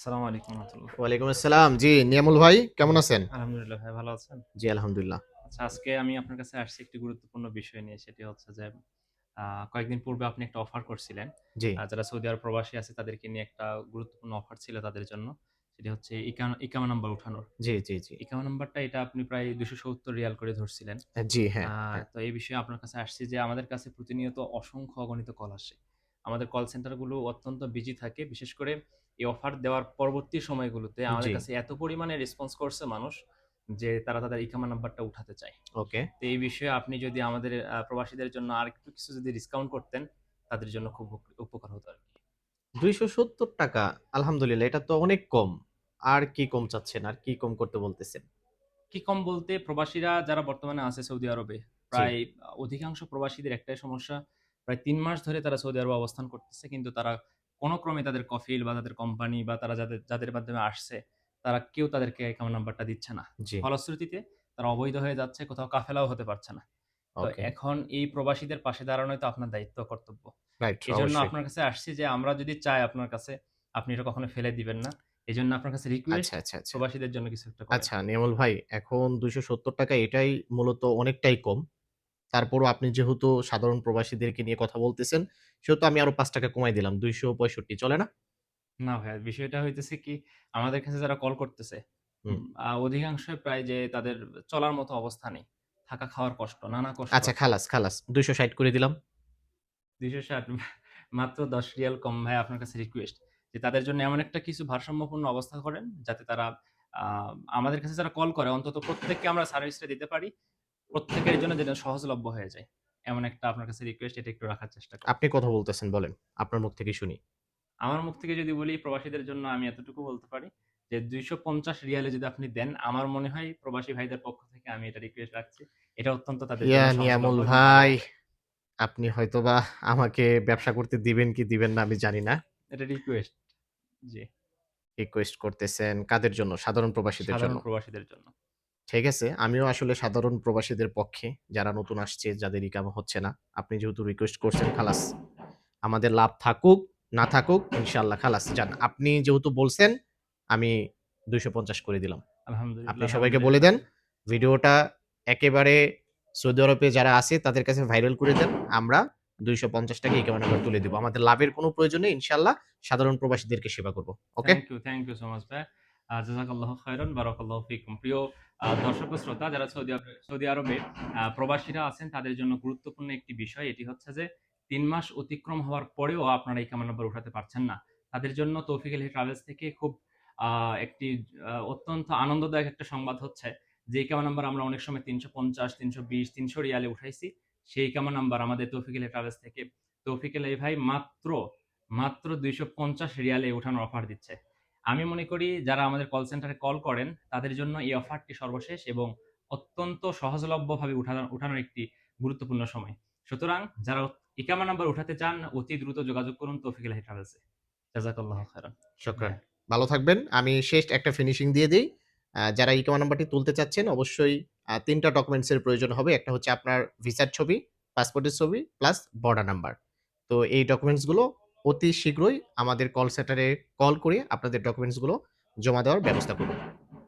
আসসালামু আলাইকুম রহমতুল্লাহ। ওয়ালাইকুম আসসালাম। জি নিয়ামুল ভাই কেমন আছেন? আলহামদুলিল্লাহ ভাই ভালো আছেন? জি আলহামদুলিল্লাহ। আচ্ছা আজকে আমি আপনার কাছে আসছি একটি গুরুত্বপূর্ণ বিষয় নিয়ে সেটি হচ্ছে যে কয়েকদিন পূর্বে আপনি একটা অফার করছিলেন। জি। যারা সৌদি আরব প্রবাসী আছে তাদেরকে নিয়ে একটা গুরুত্বপূর্ণ অফার ছিল তাদের জন্য। সেটি হচ্ছে ইকা- ইকামা নাম্বার উঠানোর। জি জি জি। ইকামা নাম্বারটা এটা আপনি প্রায় দুশো সত্তর রিয়াল করে ধরছিলেন। জি হ্যাঁ হ্যাঁ। তো এই বিষয়ে আপনার কাছে আসছি যে আমাদের কাছে প্রতিনিয়ত অসংখ্য অগণিত কল আসে। আমাদের কল সেন্টারগুলো অত্যন্ত বিজি থাকে। বিশেষ করে এই অফার দেওয়ার পরবর্তী সময়গুলোতে আমাদের কাছে এত পরিমাণে রেসপন্স করছে মানুষ যে তারা তাদের ইকামা নাম্বারটা উঠাতে চায়। ওকে। তো এই বিষয়ে আপনি যদি আমাদের প্রবাসীদের জন্য আর একটু কিছু যদি ডিসকাউন্ট করতেন তাদের জন্য খুব উপকার হতো আর কি। দুইশো সত্তর টাকা আলহামদুলিল্লাহ এটা তো অনেক কম। আর কি কম চাচ্ছেন? আর কি কম করতে বলতেছেন? কি কম বলতে প্রবাসীরা যারা বর্তমানে আছে সৌদি আরবে প্রায় অধিকাংশ প্রবাসীদের একটাই সমস্যা প্রায় তিন মাস ধরে তারা সৌদি আরবে অবস্থান করতেছে কিন্তু তারা কোনো ক্রমে তাদের কফিল বা তাদের কোম্পানি বা তারা যাদের যাদের মাধ্যমে আসছে তারা কেউ তাদেরকে অ্যাকাউন্ট নাম্বারটা দিচ্ছে না। ফলশ্রুতিতে তারা অবৈধ হয়ে যাচ্ছে কোথাও কাফেলাও হতে পারছে না। তো এখন এই প্রবাসীদের পাশে দাঁড়ানোই তো আপনার দায়িত্ব কর্তব্য। এই জন্য আপনার কাছে আসছি যে আমরা যদি চাই আপনার কাছে আপনি এটা কখনো ফেলে দিবেন না। এই জন্য আপনার কাছে রিকোয়েস্ট আচ্ছা আচ্ছা আচ্ছা। প্রবাসীদের জন্য কিছু একটা আচ্ছা নিয়ামুল ভাই এখন দুইশো সত্তর টাকা এটাই মূলত অনেকটাই কম। তারপরও আপনি যেহেতু সাধারণ প্রবাসীদেরকে নিয়ে কথা বলতেছেন সেহেতু আমি আরও পাঁচ টাকা কমাই দিলাম দুইশো পঁয়ষট্টি চলে না? না ভাইয়া বিষয়টা হইতেছে কি আমাদের কাছে যারা কল করতেছে অধিকাংশ প্রায় যে তাদের চলার মতো অবস্থা নেই থাকা খাওয়ার কষ্ট নানা কষ্ট। আচ্ছা খালাস খালাস দুইশো ষাট করে দিলাম। দুইশো ষাট মাত্র দশ রিয়াল কম ভাই আপনার কাছে রিকোয়েস্ট যে তাদের জন্য এমন একটা কিছু ভারসাম্যপূর্ণ অবস্থা করেন যাতে তারা আমাদের কাছে যারা কল করে অন্তত প্রত্যেককে আমরা সার্ভিসটা দিতে পারি প্রত্যেকের জন্য যেটা সহজলভ্য হয়ে যায়। এমন একটা আপনার কাছে রিকোয়েস্ট এটা একটু রাখার চেষ্টা করেন। আপনি কথা বলতেছেন বলেন। আপনার মুখ থেকে শুনি। আমার মুখ থেকে যদি বলি প্রবাসীদের জন্য আমি এতটুকু বলতে পারি যে দুইশো পঞ্চাশ রিয়ালে যদি আপনি দেন আমার মনে হয় প্রবাসী ভাইদের পক্ষ থেকে আমি এটা রিকোয়েস্ট রাখছি। এটা অত্যন্ত তাদের ইয়া নিয়ামুল ভাই আপনি হয়তোবা আমাকে ব্যবসা করতে দিবেন কি দিবেন না আমি জানি না। এটা রিকোয়েস্ট জি। রিকোয়েস্ট করতেছেন কাদের জন্য? সাধারণ প্রবাসীদের সাধারণ জন্য। প্রবাসীদের জন্য। ঠিক আছে। আমিও আসলে সাধারণ প্রবাসীদের পক্ষে যারা নতুন আসছে যাদের ইকাম হচ্ছে না আপনি যেহেতু রিকোয়েস্ট করছেন খালাস আমাদের লাভ থাকুক না থাকুক ইনশাল্লাহ খালাস যান। আপনি যেহেতু বলছেন আমি দুইশো পঞ্চাশ করে দিলাম। আপনি সবাইকে বলে দেন ভিডিওটা একেবারে সৌদি আরবে যারা আছে তাদের কাছে ভাইরাল করে দেন আমরা দুইশো পঞ্চাশ টাকা ইকামা নাম্বার তুলে দিব। আমাদের লাভের কোনো প্রয়োজন নেই ইনশাল্লাহ সাধারণ প্রবাসীদেরকে সেবা করব। Okay thank you thank you so much ভাই জাজাকাল্লাহ বারাকাল্লাহু ফিকুম। প্রিয় দর্শক শ্রোতা, যারা সৌদি সৌদি আরবে প্রবাসীরা আছেন, তাদের জন্য গুরুত্বপূর্ণ একটি বিষয়, এটি হচ্ছে যে, তিন মাস অতিক্রম হওয়ার পরেও আপনারা এই উঠাতে পারছেন না। তাদের জন্য তৌফিক আলী ট্রাভেলস থেকে খুব একটি অত্যন্ত আনন্দদায়ক একটা সংবাদ হচ্ছে। যে কামান নাম্বার আমরা অনেক সময় তিনশো পঞ্চাশ, তিনশো বিশ, তিনশো রিয়ালে উঠাইছি, সেই কামান নাম্বার আমাদের তৌফিক আলী ট্রাভেলস থেকে। তৌফিক আলী ভাই মাত্র মাত্র দুইশো পঞ্চাশ রিয়ালে ওঠানোর অফার দিচ্ছে। আমি মনে করি যারা আমাদের কল সেন্টারে কল করেন তাদের জন্য এই অফারটি সর্বশেষ এবং অত্যন্ত সহজলভ্যভাবে উঠানো উঠানোর একটি গুরুত্বপূর্ণ সময়। সুতরাং যারা ইকামা নাম্বার উঠাতে চান অতি দ্রুত যোগাযোগ করুন তৌফিক আলহি ট্রাভেলসে জাজাকাল্লাহ খায়রান। শুক্রান। ভালো থাকবেন। আমি শেষ একটা ফিনিশিং দিয়ে দিই। যারা ইকামা নাম্বারটি তুলতে চাচ্ছেন অবশ্যই তিনটা ডকুমেন্টসের প্রয়োজন হবে। একটা হচ্ছে আপনার ভিসার ছবি পাসপোর্টের ছবি প্লাস বর্ডার নাম্বার তো এই ডকুমেন্টসগুলো অতি শীঘ্রই আমাদের কল সেন্টারে কল করে আপনাদের ডকুমেন্টসগুলো জমা দেওয়ার ব্যবস্থা করুন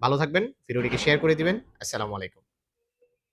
ভালো থাকবেন, ভিডিওটিকে শেয়ার করে দিবেন, আসসালামু আলাইকুম।